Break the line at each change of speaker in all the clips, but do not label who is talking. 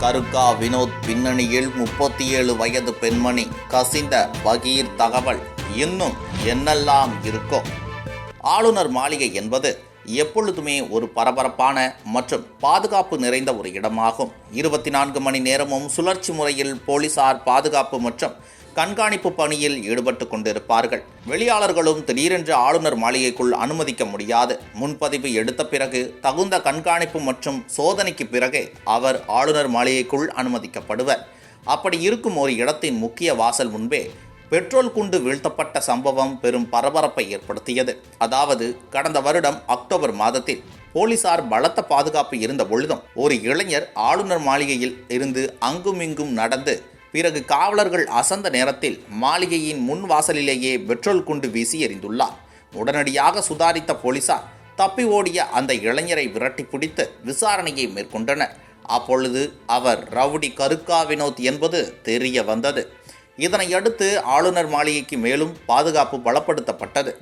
கருக்கா வினோத் பின்னணியில் முப்பத்தி ஏழு வயது பெண்மணி கசிந்த பகீர் தகவல் இன்னும் என்னெல்லாம் இருக்கோ? ஆளுநர் மாளிகை என்பது எப்பொழுதுமே ஒரு பரபரப்பான மற்றும் பாதுகாப்பு நிறைந்த ஒரு இடமாகும். இருபத்தி நான்கு மணி நேரமும் சுழற்சி முறையில் போலீசார் பாதுகாப்பு மற்றும் கண்காணிப்பு பணியில் ஈடுபட்டு கொண்டிருப்பார்கள். வெளியாளர்களும் திடீரென்று ஆளுநர் மாளிகைக்குள் அனுமதிக்க முடியாது. முன்பதிவு எடுத்த பிறகு தகுந்த கண்காணிப்பு மற்றும் சோதனைக்கு பிறகே அவர் ஆளுநர் மாளிகைக்குள் அனுமதிக்கப்படுவர். அப்படி இருக்கும் ஒரு இடத்தின் முக்கிய வாசல் முன்பே பெட்ரோல் குண்டு வீழ்த்தப்பட்ட சம்பவம் பெரும் பரபரப்பை ஏற்படுத்தியது. அதாவது கடந்த வருடம் அக்டோபர் மாதத்தில் போலீசார் பலத்த பாதுகாப்பு இருந்த பொழுதும் ஒரு இளைஞர் ஆளுநர் மாளிகையில் இருந்து அங்குமிங்கும் நடந்து பிறகு காவலர்கள் அசந்த நேரத்தில் மாளிகையின் முன் வாசலிலேயே பெட்ரோல் குண்டு வீசி எறிந்துள்ளார். உடனடியாக சுதாரித்த போலீசார் தப்பி ஓடிய அந்த இளைஞரை விரட்டி பிடித்து விசாரணையை மேற்கொண்டனர். அப்பொழுது அவர் ரவுடி கருக்கா வினோத் என்பது தெரிய வந்தது. இதனையடுத்து ஆளுநர் மாளிகைக்கு மேலும் பாதுகாப்பு பலப்படுத்தப்பட்டது.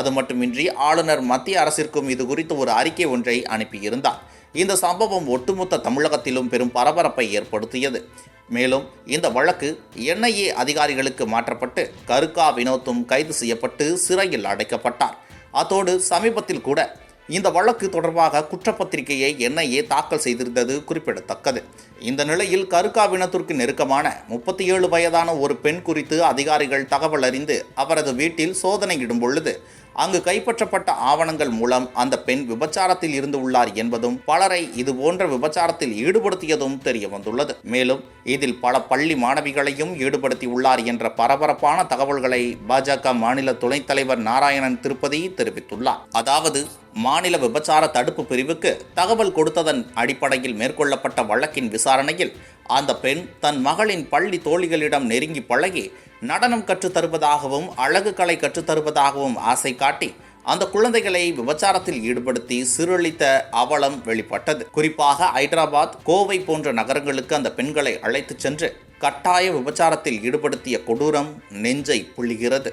அது மட்டுமின்றி ஆளுநர் மத்திய அரசிற்கும் இது குறித்து ஒரு அறிக்கை ஒன்றை அனுப்பியிருந்தார். இந்த சம்பவம் ஒட்டுமொத்த தமிழகத்திலும் பெரும் பரபரப்பை ஏற்படுத்தியது. மேலும் இந்த வழக்கு என்ஐஏ அதிகாரிகளுக்கு மாற்றப்பட்டு கருக்கா வினோத்தும் கைது செய்யப்பட்டு சிறையில் அடைக்கப்பட்டார். அத்தோடு சமீபத்தில் கூட இந்த வழக்கு தொடர்பாக குற்றப்பத்திரிகையை என்ஐஏ தாக்கல் செய்திருந்தது குறிப்பிடத்தக்கது. இந்த நிலையில் கருக்காவினத்திற்கு நெருக்கமான முப்பத்தி ஏழு வயதான ஒரு பெண் குறித்து அதிகாரிகள் தகவல் அறிந்து அவரது வீட்டில் சோதனையிடும் பொழுது அங்கு கைப்பற்றப்பட்ட ஆவணங்கள் மூலம் அந்த பெண் விபச்சாரத்தில் இருந்து உள்ளார் என்பதும் பலரை இது போன்ற விபச்சாரத்தில் ஈடுபடுத்தியதும் தெரிய வந்துள்ளது. மேலும் இதில் பல பள்ளி மாணவிகளையும் ஈடுபடுத்தி உள்ளார் என்ற பரபரப்பான தகவல்களை பாஜக மாநில துணைத் தலைவர் நாராயணன் திருப்பதி தெரிவித்துள்ளார். அதாவது மாநில விபச்சார தடுப்பு பிரிவுக்கு தகவல் கொடுத்ததன் அடிப்படையில் மேற்கொள்ளப்பட்ட வழக்கின் விசாரணையில் அந்த பெண் தன் மகளின் பள்ளி தோழிகளிடம் நெருங்கி பழகி நடனம் கற்றுத் தருவதாகவும் அழகு கலை கற்றுத் தருவதாகவும் ஆசை காட்டி அந்த குழந்தைகளை விபச்சாரத்தில் ஈடுபடுத்தி சீரழித்த அவலம் வெளிப்பட்டது. குறிப்பாக ஹைதராபாத் கோவை போன்ற நகரங்களுக்கு அந்த பெண்களை அழைத்துச் சென்று கட்டாய விபச்சாரத்தில் ஈடுபடுத்திய கொடூரம் நெஞ்சை புள்ளுகிறது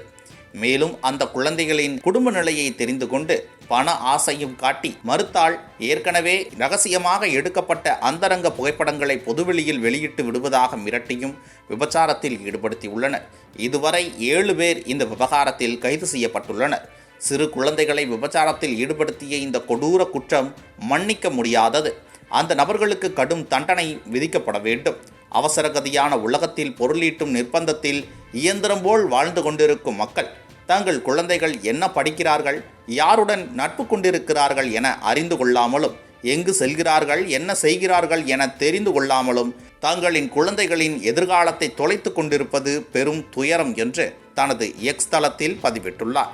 மேலும் அந்த குழந்தைகளின் குடும்ப நிலையை தெரிந்து கொண்டு பண ஆசையும் காட்டி மறுத்தால் ஏற்கனவே ரகசியமாக எடுக்கப்பட்ட அந்தரங்க புகைப்படங்களை பொதுவெளியில் வெளியிட்டு விடுவதாக மிரட்டியும் விபச்சாரத்தில் ஈடுபடுத்தியுள்ளனர். இதுவரை ஏழு பேர் இந்த விவகாரத்தில் கைது செய்யப்பட்டுள்ளனர். சிறு குழந்தைகளை விபச்சாரத்தில் ஈடுபடுத்திய இந்த கொடூர குற்றம் மன்னிக்க முடியாதது. அந்த நபர்களுக்கு கடும் தண்டனை விதிக்கப்பட வேண்டும். அவசரகதியான உலகத்தில் பொருளீட்டும் நிர்பந்தத்தில் இயந்திரம் போல் வாழ்ந்து கொண்டிருக்கும் மக்கள் தங்கள் குழந்தைகள் என்ன படிக்கிறார்கள் யாருடன் நட்பு கொண்டிருக்கிறார்கள் என அறிந்து கொள்ளாமலும் எங்கு செல்கிறார்கள் என்ன செய்கிறார்கள் என தெரிந்து கொள்ளாமலும் தங்களின் குழந்தைகளின் எதிர்காலத்தை தொலைத்து கொண்டிருப்பது பெரும் துயரம் என்று தனது எக்ஸ் தளத்தில் பதிவிட்டுள்ளார்.